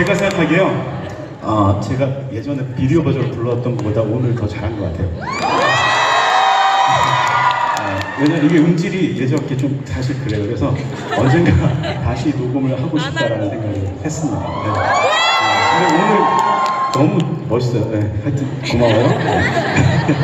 제가 생각하기에요. 아, 제가 예전에 비디오 버전을 불렀던 것보다 오늘 더 잘한 것 같아요. 아, 왜냐면 이게 음질이 예전께 좀 사실 그래요. 그래서 언젠가 다시 녹음을 하고 싶다라는 생각을 했습니다. 네. 아, 근데 오늘 너무 멋있어요. 네, 하여튼 고마워요. 네.